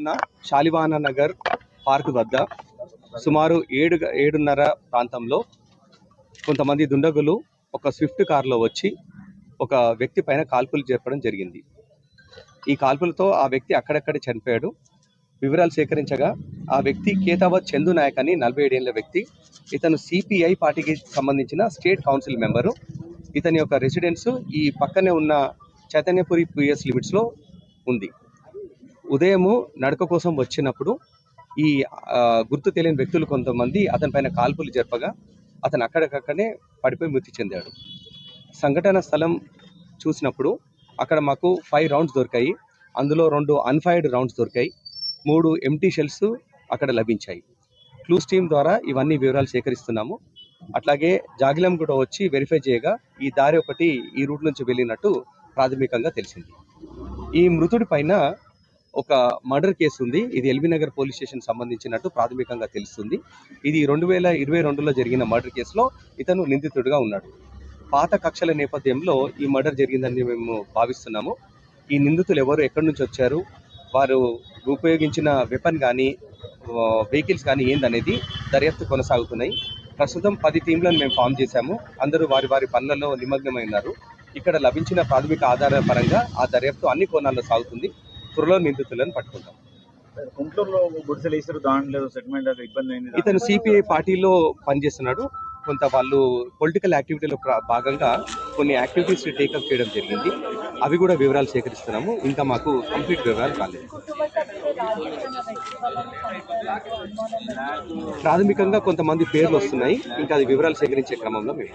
ఉన్న శాలివాన నగర్ పార్క్ వద్ద సుమారు ఏడు ఏడున్నర ప్రాంతంలో కొంతమంది దుండగులు ఒక స్విఫ్ట్ కారులో వచ్చి ఒక వ్యక్తి పైన కాల్పులు జరపడం జరిగింది. ఈ కాల్పులతో ఆ వ్యక్తి అక్కడక్కడే చనిపోయాడు. వివరాలు సేకరించగా ఆ వ్యక్తి కేతావత్ చందు నాయక్ అని నలభై ఏడేళ్ళ వ్యక్తి. ఇతను సిపిఐ పార్టీకి సంబంధించిన స్టేట్ కౌన్సిల్ మెంబరు. ఇతని యొక్క రెసిడెన్స్ ఈ పక్కనే ఉన్న చైతన్యపురి పిఎస్ లిమిట్స్లో ఉంది. ఉదయము నడక కోసం వచ్చినప్పుడు ఈ గుర్తు తెలియని వ్యక్తులు కొంతమంది అతని పైన కాల్పులు జరపగా అతను అక్కడికక్కడనే పడిపోయి మృతి చెందాడు. సంఘటన స్థలం చూసినప్పుడు అక్కడ మాకు ఫైవ్ రౌండ్స్ దొరికాయి. అందులో రెండు అన్ఫైర్డ్ రౌండ్స్ దొరికాయి. మూడు ఎంటీ షెల్స్ అక్కడ లభించాయి. క్లూస్ టీమ్ ద్వారా ఇవన్నీ వివరాలు సేకరిస్తున్నాము. అట్లాగే జాగిలం కూడా వచ్చి వెరిఫై చేయగా ఈ దారి ఒకటి ఈ రూట్ నుంచి వెళ్ళినట్టు ప్రాథమికంగా తెలిసింది. ఈ మృతుడి పైన ఒక మర్డర్ కేసు ఉంది ఇది ఎల్బీ నగర్ పోలీస్ స్టేషన్ సంబంధించినట్టు ప్రాథమికంగా తెలుస్తుంది. ఇది రెండు వేల ఇరవై రెండులో జరిగిన మర్డర్ కేసులో ఇతను నిందితుడిగా ఉన్నాడు. పాత కక్షల నేపథ్యంలో ఈ మర్డర్ జరిగిందని మేము భావిస్తున్నాము. ఈ నిందితులు ఎవరు ఎక్కడి నుంచి వచ్చారు వారు ఉపయోగించిన వెపన్ కానీ వెహికల్స్ కానీ ఏందనేది దర్యాప్తు కొనసాగుతున్నాయి. ప్రస్తుతం పది టీంలను మేము ఫామ్ చేశాము. అందరూ వారి వారి పనులలో నిమగ్నమై ఉన్నారు. ఇక్కడ లభించిన ప్రాథమిక ఆధార పరంగా ఆ దర్యాప్తు అన్ని కోణాల్లో సాగుతుంది. త్వరలో నిందితులను పట్టుకుంటాం. గుంటూరులో గుడిసెలు వేసారు దాంట్లో సెటిల్మెంట్ ఇబ్బంది అయింది. ఇతను సిపిఐ పార్టీలో పనిచేస్తున్నాడు. కొంత వాళ్ళు పొలిటికల్ యాక్టివిటీలో భాగంగా కొన్ని యాక్టివిటీస్ టేకప్ చేయడం జరిగింది. అవి కూడా వివరాలు సేకరిస్తున్నాము. ఇంకా మాకు కంప్లీట్ వివరాలు కాలేదు. ప్రాథమికంగా కొంతమంది పేర్లు వస్తున్నాయి. ఇంకా అది వివరాలు సేకరించే క్రమంలో మేము